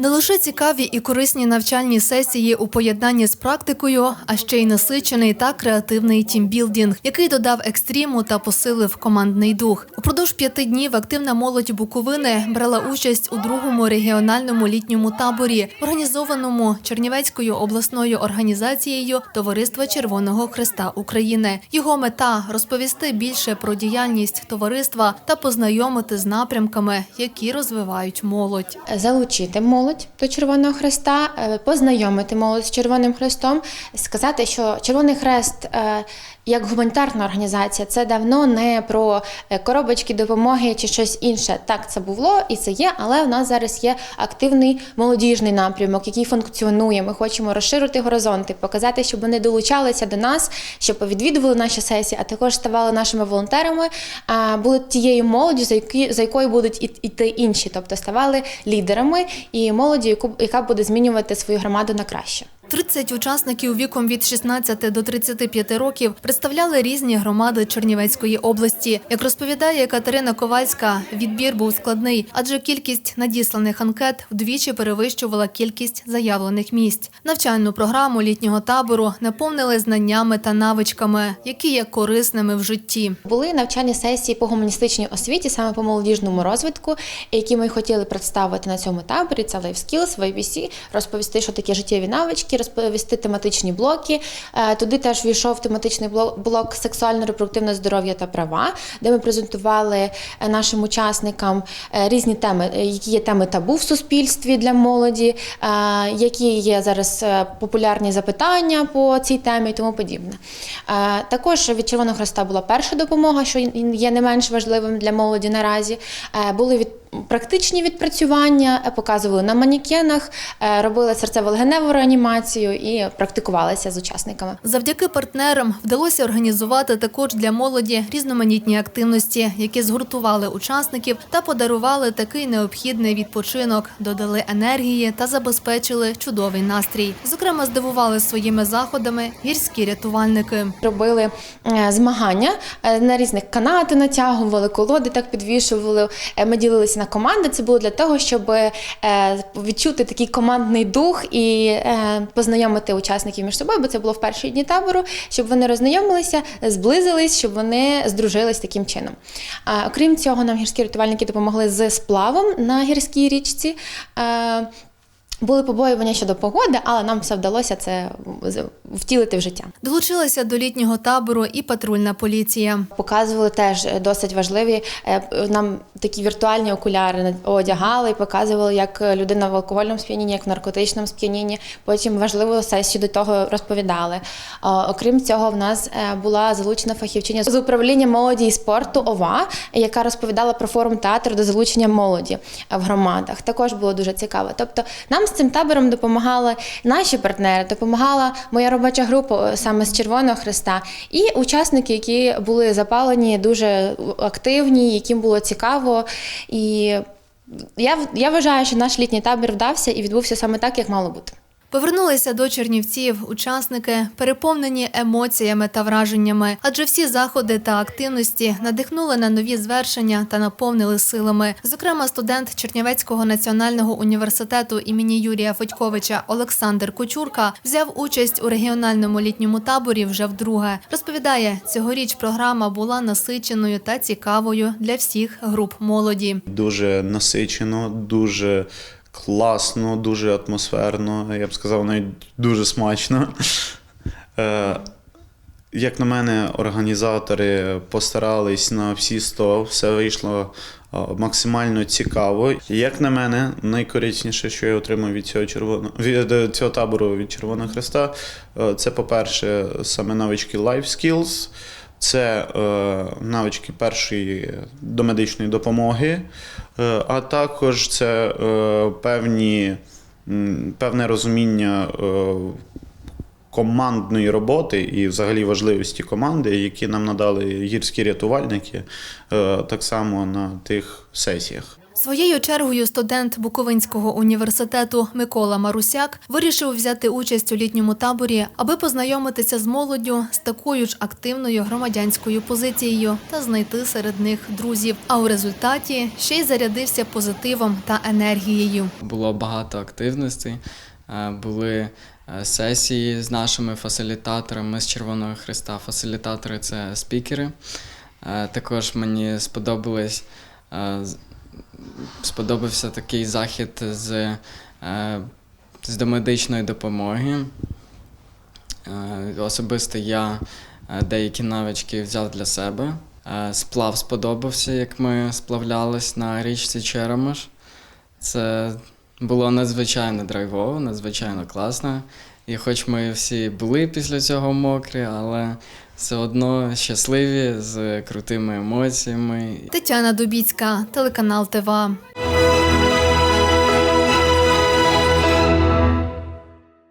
Не лише цікаві і корисні навчальні сесії у поєднанні з практикою, а ще й насичений та креативний тімбілдінг, який додав екстриму та посилив командний дух. Упродовж п'яти днів активна молодь Буковини брала участь у другому регіональному літньому таборі, організованому Чернівецькою обласною організацією Товариства Червоного Христа України. Його мета розповісти більше про діяльність товариства та познайомити з напрямками, які розвивають молодь. залучити молодь до Червоного Хреста, е, познайомити молодь з Червоним Хрестом, сказати, що Червоний Хрест е, як гуманітарна організація це давно не про е, коробочки допомоги чи щось інше. Так, це було і це є, але в нас зараз є активний молодіжний напрямок, який функціонує. Ми хочемо розширити горизонти, показати, щоб вони долучалися до нас, щоб відвідували наші сесії, а також ставали нашими волонтерами, а, були тією молоддю, за які за якою будуть іти інші, тобто ставали лідерами і молоді, яку яка буде змінювати свою громаду на краще. 30 учасників віком від 16 до 35 років представляли різні громади Чернівецької області. Як розповідає Катерина Ковальська, відбір був складний, адже кількість надісланих анкет вдвічі перевищувала кількість заявлених місць. Навчальну програму літнього табору наповнили знаннями та навичками, які є корисними в житті. Були навчальні сесії по гуманістичній освіті, саме по молодіжному розвитку, які ми хотіли представити на цьому таборі. Це Life Skills, VBC, розповісти, що таке життєві навички, розповісти тематичні блоки. Е, Туди теж війшов тематичний блок, блок сексуально-репродуктивне здоров'я та права, де ми презентували е, нашим учасникам е, різні теми, які є теми табу в суспільстві для молоді, які є зараз популярні запитання по цій темі і тому подібне. Також від Червоного Хреста була перша допомога, що є не менш важливим для молоді наразі. Були від практичні відпрацювання, е, показували на манікенах, е, робили серцево-легеневу реанімацію і практикувалися з учасниками. Завдяки партнерам вдалося організувати також для молоді різноманітні активності, які згуртували учасників та подарували такий необхідний відпочинок, додали енергії та забезпечили чудовий настрій. Зокрема, здивували своїми заходами гірські рятувальники. Робили е, змагання на різних канати натягували, колоди так підвішували. Ми ділилися на команда. Це було для того, щоб е, відчути такий командний дух і е, познайомити учасників між собою, бо це було в перші дні табору, щоб вони роззнайомилися, зблизились, щоб вони здружились таким чином. Окрім цього, нам гірські рятувальники допомогли з сплавом на гірській річці. Е, Були побоювання щодо погоди, але нам все вдалося це втілити в життя. Долучилася до літнього табору і патрульна поліція. Показували теж е, досить важливі. е, Нам такі віртуальні окуляри одягали і показували, як людина в алкогольному сп'янінні, як в наркотичному сп'янінні. Потім важливу сесію до того розповідали. Окрім цього, в нас е, була залучена фахівчиня з управління молоді і спорту ОВА, яка розповідала про форум театру до залучення молоді е, в громадах. Також було дуже цікаво. Тобто, нам з цим табором допомагали наші партнери, допомагала моя робоча група е, саме з Червоного Христа, і учасники, які були запалені, дуже активні, яким було цікаво. І я, я вважаю, що наш літній табір вдався і відбувся саме так, як мало бути. Повернулися до Чернівців учасники, переповнені емоціями та враженнями, адже всі заходи та активності надихнули на нові звершення та наповнили силами. Зокрема, студент Чернівецького національного університету імені Юрія Федьковича Олександр Кучурка взяв участь у регіональному літньому таборі вже вдруге. Розповідає, цьогоріч програма була насиченою та цікавою для всіх груп молоді. Дуже насичено, дуже класно, дуже атмосферно, я б сказав, навіть дуже смачно. Е, Як на мене, організатори постарались на всі 100, все вийшло е, максимально цікаво. Як на мене, найкорисніше, що я отримав від цього червоного від е, цього табору від Червоного Хреста, це, по-перше, саме навички Life Skills. Це е, навички першої домедичної допомоги, е, а також це е, певні, певне розуміння командної роботи і взагалі важливості команди, які нам надали гірські рятувальники, так само на тих сесіях. Своєю чергою студент Буковинського університету Микола Марусяк вирішив взяти участь у літньому таборі, аби познайомитися з молоддю з такою ж активною громадянською позицією та знайти серед них друзів. А у результаті ще й зарядився позитивом та енергією. Було багато активностей, е, були е, сесії з нашими фасилітаторами з Червоного Христа. Фасилітатори це спікери. Е, Також мені сподобалось, з- сподобався такий захід з, е, з домедичної допомоги. Е, Особисто я е, деякі навички взяв для себе. Сплав сподобався, як ми сплавлялись на річці Черемош. Це було надзвичайно драйвово, надзвичайно класно. І хоч ми всі були після цього мокрі, але все одно щасливі з крутими емоціями. Тетяна Дубіцька, телеканал ТВА.